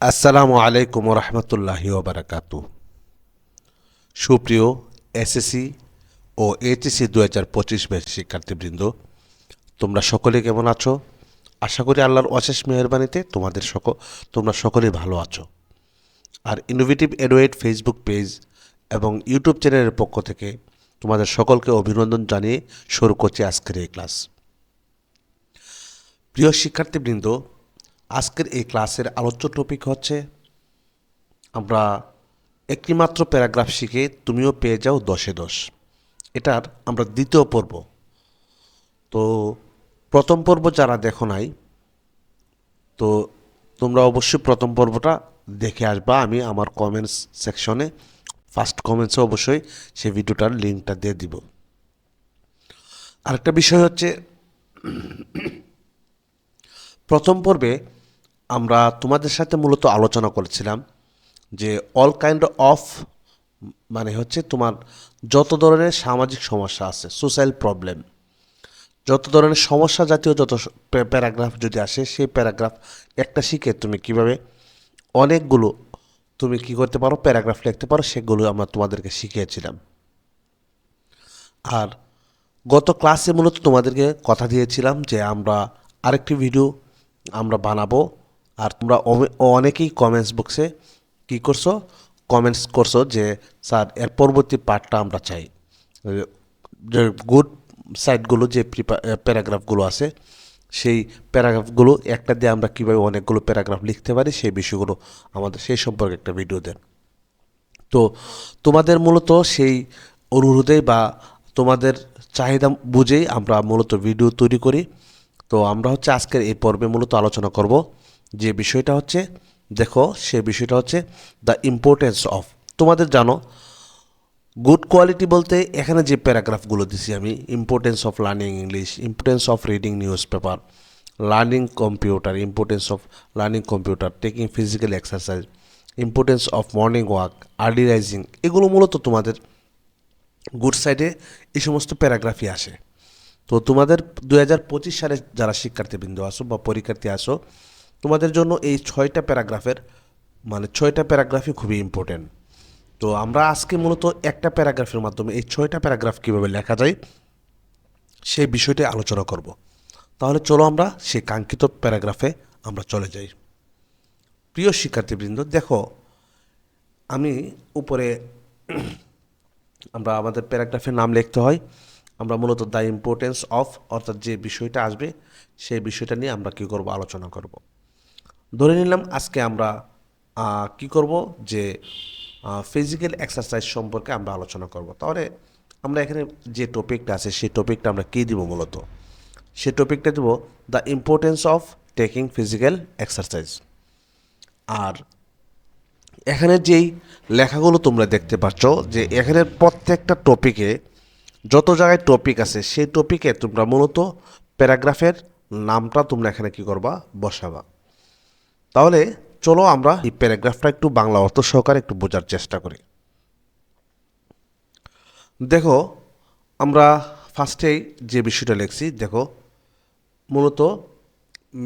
আসসালামু আলাইকুম রহমতুল্লাহি ওবরাকাত সুপ্রিয় এসএসসি ও এইচএসসি দু হাজার পঁচিশ ব্যাচ শিক্ষার্থীবৃন্দ, তোমরা সকলে কেমন আছো? আশা করি আল্লাহর অশেষ মেহরবানিতে তোমাদের সকল তোমরা সকলেই ভালো আছো। আর ইনোভেটিভ এডোয়েট ফেসবুক পেজ এবং ইউটিউব চ্যানেলের পক্ষ থেকে তোমাদের সকলকে অভিনন্দন জানিয়ে শুরু করছি আজকের এই ক্লাস প্রিয় শিক্ষার্থীবৃন্দ আজকের এই ক্লাসের আলোচ্য টপিক হচ্ছে, আমরা একটি মাত্র প্যারাগ্রাফ শিখে তুমিও পেয়ে যাও দশে দশ। এটার আমরা দ্বিতীয় পর্ব। তো প্রথম পর্ব যারা দেখো নাই, তো তোমরা অবশ্যই প্রথম পর্বটা দেখে আসবা। আমি আমার কমেন্টস সেকশনে ফার্স্ট কমেন্টসে অবশ্যই সেই ভিডিওটার লিঙ্কটা দিয়ে দিব। আরেকটা বিষয় হচ্ছে, প্রথম পর্বে আমরা তোমাদের সাথে মূলত আলোচনা করেছিলাম যে অল কাইন্ড অফ মানে হচ্ছে তোমার যত ধরনের সামাজিক সমস্যা আছে সোশ্যাল প্রবলেম যত ধরনের সমস্যা জাতীয় যত প্যারাগ্রাফ যদি আসে, সেই প্যারাগ্রাফ একটা শিখে তুমি কীভাবে অনেকগুলো তুমি কি করতে পারো প্যারাগ্রাফ লিখতে পারো, সেগুলো আমরা তোমাদেরকে শিখিয়েছিলাম। আর গত ক্লাসে মূলত তোমাদেরকে কথা দিয়েছিলাম যে আমরা আরেকটি ভিডিও আমরা বানাবো। আর তোমরা অনেকেই কমেন্টস বক্সে কী করছ? কমেন্টস করছ যে, স্যার, এর পরবর্তী পার্টটা আমরা চাই। যে গুড সাইটগুলো যে প্যারাগ্রাফগুলো আছে, সেই প্যারাগ্রাফগুলো একটা দিয়ে আমরা কীভাবে অনেকগুলো প্যারাগ্রাফ লিখতে পারি, সেই বিষয়গুলো আমাদের, সেই সম্পর্কে একটা ভিডিও দেন। তো তোমাদের মূলত সেই অনুরোধেই বা তোমাদের চাহিদা বুঝেই আমরা মূলত ভিডিও তৈরি করি। তো আমরা হচ্ছে আজকের এই পর্বে মূলত আলোচনা করব। যে বিষয়টা হচ্ছে, দেখো, সে বিষয়টা হচ্ছে দ্য ইম্পর্টেন্স অফ তোমাদের জানো গুড কোয়ালিটি বলতে এখানে যে প্যারাগ্রাফগুলো দিছি আমি importance of learning English importance of reading newspaper learning computer importance of learning computer taking physical exercise importance of morning walk early rising এগুলো মূলত তোমাদের গুড সাইডে এই সমস্ত প্যারাগ্রাফই আসে। তো তোমাদের দু হাজার পঁচিশ সালে যারা শিক্ষার্থীবৃন্দ আসো বা পরীক্ষার্থী আসো তোমাদের জন্য এই ছয়টা প্যারাগ্রাফের মানে ছয়টা প্যারাগ্রাফই খুবই ইম্পর্টেন্ট তো আমরা আজকে মূলত একটা প্যারাগ্রাফের মাধ্যমে এই ছয়টা প্যারাগ্রাফ কীভাবে লেখা যায়, সেই বিষয়টি আলোচনা করব। তাহলে চলো আমরা সেই কাঙ্ক্ষিত প্যারাগ্রাফে আমরা চলে যাই। প্রিয় শিক্ষার্থীবৃন্দ, দেখো, আমি উপরে আমরা আমাদের প্যারাগ্রাফের নাম লিখতে হয়। আমরা মূলত দ্য ইম্পর্টেন্স অফ অর্থাৎ যে বিষয়টা আসবে, সেই বিষয়টা নিয়ে আমরা কী করব? আলোচনা করব। ধরে নিলাম আজকে আমরা কি করব? যে ফিজিক্যাল এক্সারসাইজ সম্পর্কে আমরা আলোচনা করব। তাহলে আমরা এখানে যে টপিকটা আছে, সেই টপিকটা আমরা কী দিব মূলত? সেই টপিকটা দেব the importance of taking physical exercise আর এখানে যেই লেখাগুলো তোমরা দেখতে পাচ্ছ, যে এখানে প্রত্যেকটা টপিকে যত জায়গায় টপিক আছে, সেই টপিকে তোমরা মূলত প্যারাগ্রাফের নামটা তোমরা এখানে কি করবা? বসাবা। তাহলে চলো আমরা এই প্যারাগ্রাফটা একটু বাংলা অর্থ সহকারে একটু বোঝার চেষ্টা করি। দেখো, আমরা ফার্স্টেই যে বিষয়টা লিখছি, দেখো, মূলত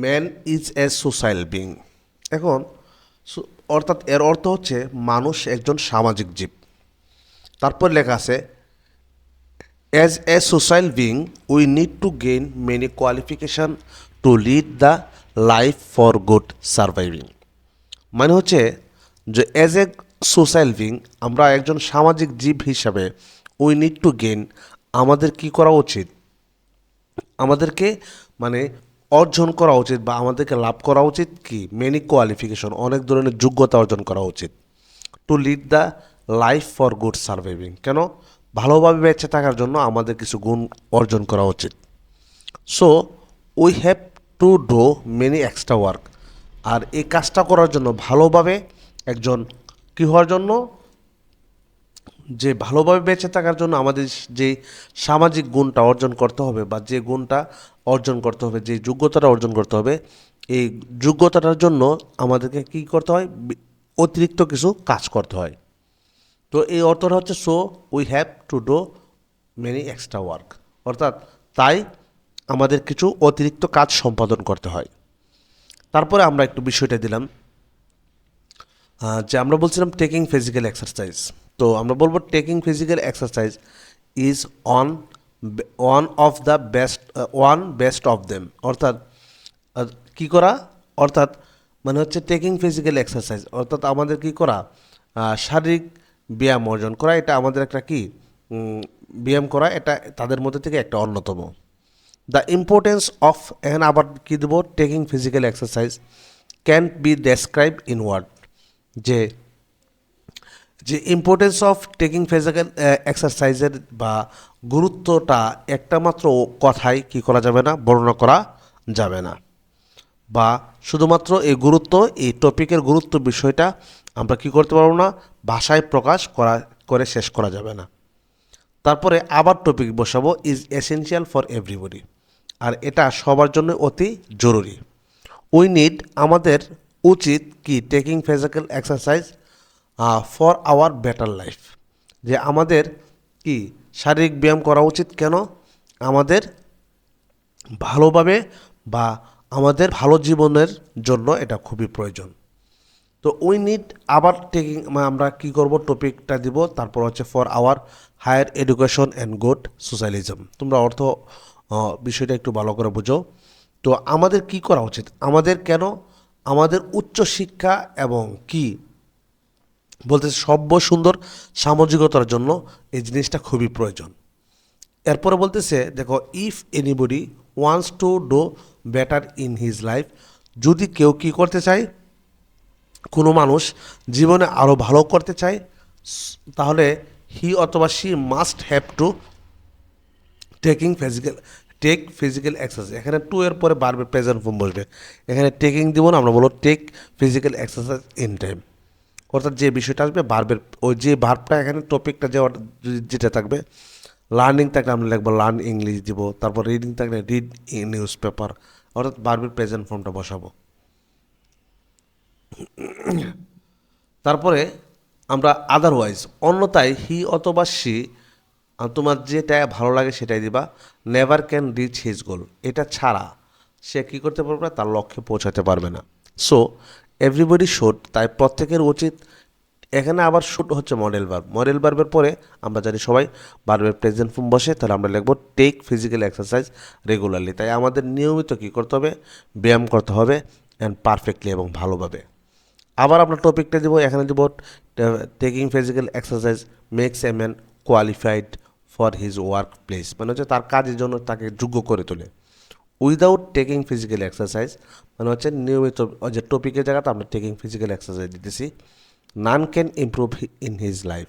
man is a social being এখন অর্থাৎ এর অর্থ হচ্ছে মানুষ একজন সামাজিক জীব। তারপর লেখা আছে as a social being we need to gain many qualification to lead the life for good surviving মানে হচ্ছে যে অ্যাজ এ সোশ্যাল বিং আমরা একজন সামাজিক জীব হিসাবে উই নিড টু গেইন আমাদের কি করা উচিত? আমাদেরকে মানে অর্জন করা উচিত বা আমাদেরকে লাভ করা উচিত কি? মেনি কোয়ালিফিকেশন অনেক ধরনের যোগ্যতা অর্জন করা উচিত। To lead the life for good surviving কেন? ভালোভাবে বেঁচে থাকার জন্য আমাদের কিছু গুণ অর্জন করা উচিত। So we have to do many extra work. আর এই কাজটা করার জন্য ভালোভাবে একজন কী হওয়ার জন্য? যে ভালোভাবে বেঁচে থাকার জন্য আমাদের যে সামাজিক গুণটা অর্জন করতে হবে বা যে গুণটা অর্জন করতে হবে, যে যোগ্যতাটা অর্জন করতে হবে, এই যোগ্যতাটার জন্য আমাদেরকে কী করতে হয়? অতিরিক্ত কিছু কাজ করতে হয়। তো এই অর্থটা হচ্ছে so we have to do many extra work অর্থাৎ তাই আমাদের কিছু অতিরিক্ত কাজ সম্পাদন করতে হয়। তারপরে আমরা একটু বিষয়টা দিলাম যে আমরা বলছিলাম টেকিং ফিজিক্যাল এক্সারসাইজ তো আমরা বলব taking physical exercise is on one of the best one best of them অর্থাৎ কি করা? অর্থাৎ মানে হচ্ছে টেকিং ফিজিক্যাল এক্সারসাইজ অর্থাৎ আমাদের কি করা? শারীরিক ব্যায়াম অর্জন করা। এটা আমাদের একটা কি? ব্যায়াম করা। এটা তাদের মধ্যে থেকে একটা অন্যতম। দ্য ইম্পর্টেন্স অফ এখানে আবার কী দেবো taking physical exercise can be describe in word যে যে ইম্পর্টেন্স অফ টেকিং ফিজিক্যাল এক্সারসাইজের বা গুরুত্বটা একটা মাত্র কথায় কি করা যাবে না, বর্ণনা করা যাবে না। বা শুধুমাত্র এই গুরুত্ব, এই টপিকের গুরুত্ব বিষয়টা আমরা কি করতে পারব না, ভাষায় প্রকাশ করা, করে শেষ করা যাবে না। তারপরে আবার টপিক বসাবো ইজ এসেনশিয়াল ফর এভরিবডি আর এটা সবার জন্য অতি জরুরি। উই নিড আমাদের উচিত কি taking physical exercise for our better life যে আমাদের কি শারীরিক ব্যায়াম করা উচিত কেন? আমাদের ভালোভাবে বা আমাদের ভালো জীবনের জন্য এটা খুবই প্রয়োজন। তো উই নিড আবার টেকিং আমরা কি করব? টপিকটা দিব, তারপর হচ্ছে for our higher education and good socialism তোমরা অর্থ বিষয়টা একটু ভালো করে বুঝো। তো আমাদের কি করা উচিত? আমাদের কেন? আমাদের উচ্চ শিক্ষা এবং কি? বলতে সভ্য, সুন্দর, সামাজিকতার জন্য এই জিনিসটা খুবই প্রয়োজন। এরপরে বলতেছে, দেখো if anybody wants to do better in his life যদি কেউ কি করতে চায়? কোনো মানুষ জীবনে আরও ভালো করতে চায়, তাহলে হি অথবা she must have to taking physical take physical exercise এখানে টু এর পরে বারবার প্রেজেন্ট ফর্ম বসবে। এখানে টেকিং দিব না, আমরা বলব take physical exercise in time অর্থাৎ যে বিষয়টা আসবে বারবার ওই যে ভার্বটা এখানে টপিকটা যে যে- যেটা থাকবে লার্নিং থাকলে আমরা লিখব লার্ন ইংলিশ দিব, তারপর রিডিং থাকলে রিড নিউজ পেপার অর্থাৎ বারবার প্রেজেন্ট ফর্মটা বসাবো। তারপরে আমরা আদারওয়াইজ অন্যথায় হি অথবা সি তোমার যেটা ভালো লাগে সেটাই দিবা। Never can reach his goal এটা ছাড়া সে কী করতে পারবে না, তার লক্ষ্যে পৌঁছাতে পারবে না। সো এভরিবডি শুড তাই প্রত্যেকের উচিত, এখানে আবার শুট হচ্ছে মডেল ভার্ব মডেল ভার্বের পরে আমরা জানি সবাই ভার্বের প্রেজেন্ট ফর্ম বসে, তাহলে আমরা লিখব টেক ফিজিক্যাল এক্সারসাইজ রেগুলারলি তাই আমাদের নিয়মিত কী করতে হবে? ব্যায়াম করতে হবে অ্যান্ড পারফেক্টলি এবং ভালোভাবে। আবার আমরা টপিকটা দিব, এখানে দিব taking physical exercise makes a man qualified for his work place মানে হচ্ছে তার কাজের জন্য তাকে যোগ্য করে তোলে। উইদাউট টেকিং ফিজিক্যাল এক্সারসাইজ মানে হচ্ছে নিয়মিত যে টপিকের জায়গাতে আমরা টেকিং ফিজিক্যাল এক্সারসাইজ দিতেছি none can improve in his life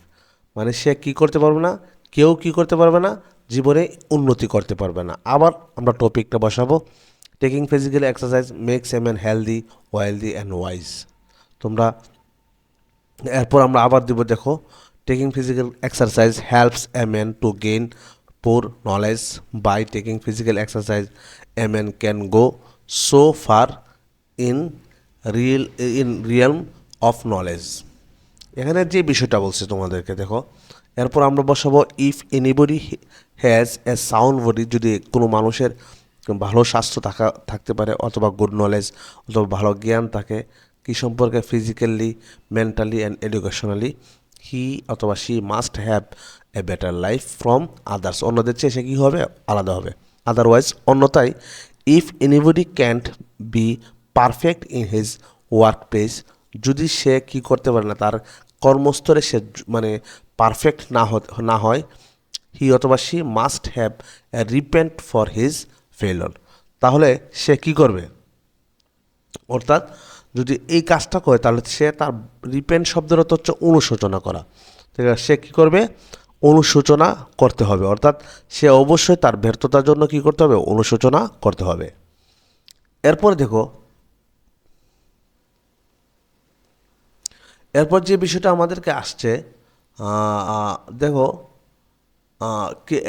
মানে সে কী করতে পারবে না, কেউ কী করতে পারবে না, জীবনে উন্নতি করতে পারবে না। আবার আমরা টপিকটা বসাবো। Taking physical exercise makes a man healthy wealthy and wise তোমরা, এরপর আমরা আবার দিব, দেখো taking physical exercise helps a man to gain pure knowledge by taking physical exercise a man can go so far in real in realm of knowledge এখানে যে বিষয়টা বলছে তোমাদেরকে, দেখো, এরপর আমরা বসাবো if anybody has a sound body যদি কোনো মানুষের ভালো স্বাস্থ্য থাকা, থাকতে পারে, অথবা গুড নলেজ অথবা ভালো জ্ঞান থাকে, কী সম্পর্কে physically mentally and educationally he অথবা she must have a better life from others. অন্যদের চেয়ে সে কী হবে? আলাদা হবে। আদারওয়াইজ, অন্যথায়, if anybody can't be perfect in his work place যদি সে কি করতে পারে না, তার কর্মস্তরে সে মানে পারফেক্ট না না হয়, হি অথবা she must have repent for his failure তাহলে সে কি করবে? অর্থাৎ যদি এই কাজটা করে, তাহলে সে তার রিপেন্ট শব্দের অর্থ হচ্ছে অনুশোচনা করা। সে কী করবে? অনুশোচনা করতে হবে। অর্থাৎ সে অবশ্যই তার ব্যর্থতার জন্য কি করতে হবে? অনুশোচনা করতে হবে। এরপরে দেখো, এরপর যে বিষয়টা আমাদেরকে আসছে দেখো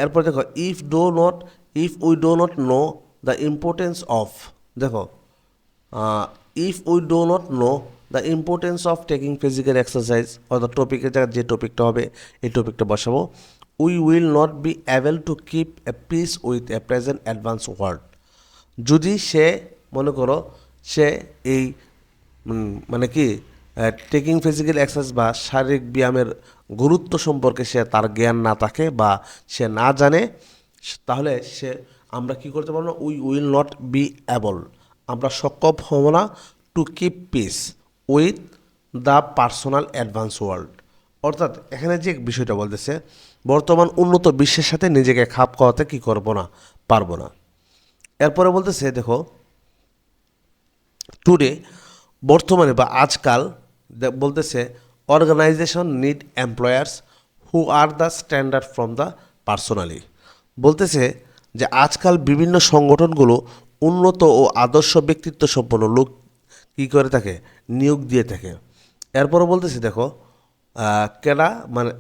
এরপর দেখো if do not if we do not know the importance of দেখো if we do not know the importance of taking physical exercise অর্থাৎ টপিকের জায়গায় যে টপিকটা হবে, এই টপিকটা বসাবো we will not be able to keep a peace with a present advance world যদি সে, মনে করো, সে এই মানে কি টেকিং ফিজিক্যাল এক্সারসাইজ বা শারীরিক ব্যায়ামের গুরুত্ব সম্পর্কে সে তার জ্ঞান না থাকে বা সে না জানে, তাহলে সে, আমরা কি করতে পারব না? We will not be able আমরা সক্ষম হব না to keep peace with the personal advance world অর্থাৎ এখানে যে বিষয়টা বলতেছে, বর্তমান উন্নত বিশ্বের সাথে নিজেকে খাপ খাওয়াতে কি করব না, পারব না। এরপরে বলতেছে, দেখো টুডে বর্তমানে বা আজকাল বলতেছে organization need employers who are the standard from the personally বলতেছে যে, আজকাল বিভিন্ন সংগঠনগুলো উন্নত ও আদর্শ ব্যক্তিত্ব সম্পন্ন লোক কী করে থাকে? নিয়োগ দিয়ে থাকে। এরপরও বলতেছি, দেখো কেডা মানে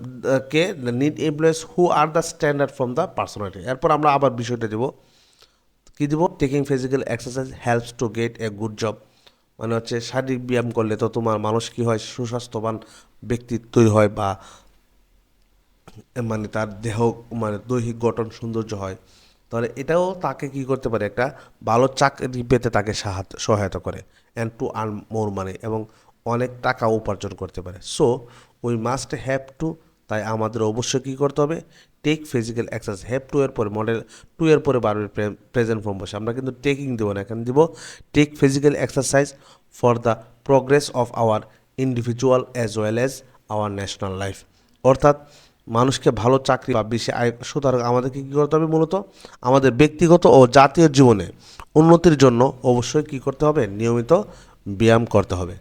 কে need employers who are the standard from the personality এরপর আমরা আবার বিষয়টা দেবো। কী দিব? Taking physical exercise helps to get a good job মানে হচ্ছে শারীরিক ব্যায়াম করলে তো তোমার মানুষ কী হয়? সুস্বাস্থ্যবান ব্যক্তিত্ব হয় বা মানে তার দেহ মানে দৈহিক গঠন সৌন্দর্য হয়। তাহলে এটাও তাকে কি করতে পারে? একটা ভালো চাকরি পেতে তাকে সাহায্য, সহায়তা করে and to earn more money এবং অনেক টাকা উপার্জন করতে পারে। So we must have to তাই আমাদের অবশ্যই কী করতে হবে? Take physical exercise have to এর পরে মডেল টু এর পরে বারবার প্রেজেন্ট ফর্ম বসে। আমরা কিন্তু টেকিং দেবো না, এখানে দিব take physical exercise for the progress of our individual as well as our national life অর্থাৎ মানুষকে ভালো চাকরি বা বেশি আয়, সুতরাং আমাদেরকে কী করতে হবে মূলত? আমাদের ব্যক্তিগত ও জাতীয় জীবনে উন্নতির জন্য অবশ্যই কী করতে হবে? নিয়মিত ব্যায়াম করতে হবে।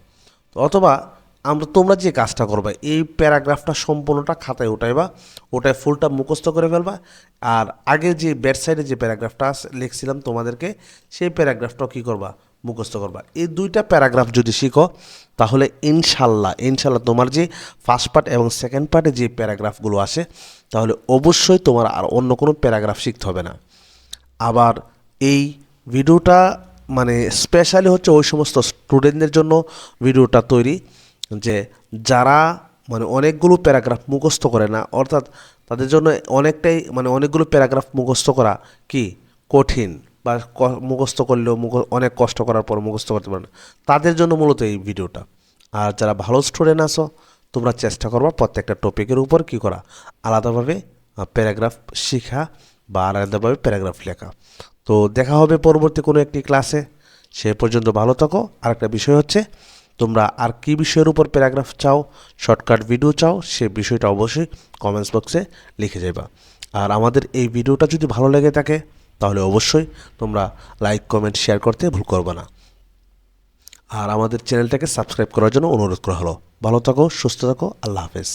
অথবা আমরা, তোমরা যে কাজটা করবে, এই প্যারাগ্রাফটা সম্পূর্ণটা খাতায় উঠাইবা ওটায় ফুলটা মুখস্থ করে ফেলবা, আর আগে যে ব্যাট সাইডে যে প্যারাগ্রাফটা লিখছিলাম তোমাদেরকে, সেই প্যারাগ্রাফটাও কী করবা? মুখস্থ করবা। এই দুইটা প্যারাগ্রাফ যদি শিখো, তাহলে ইনশাল্লাহ ইনশাল্লাহ তোমার যে ফার্স্ট পার্ট এবং সেকেন্ড পার্টে যে প্যারাগ্রাফগুলো আসে, তাহলে অবশ্যই তোমার আর অন্য কোনো প্যারাগ্রাফ শিখতে হবে না। আবার এই ভিডিওটা মানে স্পেশালি হচ্ছে ওই সমস্ত স্টুডেন্টদের জন্য ভিডিওটা তৈরি, যে যারা মানে অনেকগুলো প্যারাগ্রাফ মুখস্থ করে না, অর্থাৎ তাদের জন্য অনেকটাই মানে অনেকগুলো প্যারাগ্রাফ মুখস্থ করা কি? কঠিন। বা মুখস্থ করলেও মুখ, অনেক কষ্ট করার পর মুখস্থ করতে পারে না তাদের জন্য মূলত এই ভিডিওটা। আর যারা ভালো স্টুডেন্ট আছো, তোমরা চেষ্টা করবা প্রত্যেকটা টপিকের উপর কি করা। আলাদাভাবে প্যারাগ্রাফ শেখা বা আলাদাভাবে প্যারাগ্রাফ লেখা। তো দেখা হবে পরবর্তী কোনো একটি ক্লাসে। সে পর্যন্ত ভালো থাকো। আরেকটা বিষয় হচ্ছে, তোমরা আর কি বিষয়ের উপর প্যারাগ্রাফ চাও, শর্টকাট ভিডিও চাও, সে বিষয়টা অবশ্যই কমেন্টস বক্সে লিখে যাবা আর আমাদের এই ভিডিওটা যদি ভালো লেগে থাকে তাহলে অবশ্যই তোমরা লাইক কমেন্ট শেয়ার করতে ভুল করবে না। আর আমাদের চ্যানেলটাকে সাবস্ক্রাইব করার জন্য অনুরোধ করা হলো। ভালো থাকো, সুস্থ থাকো, আল্লাহ হাফেজ।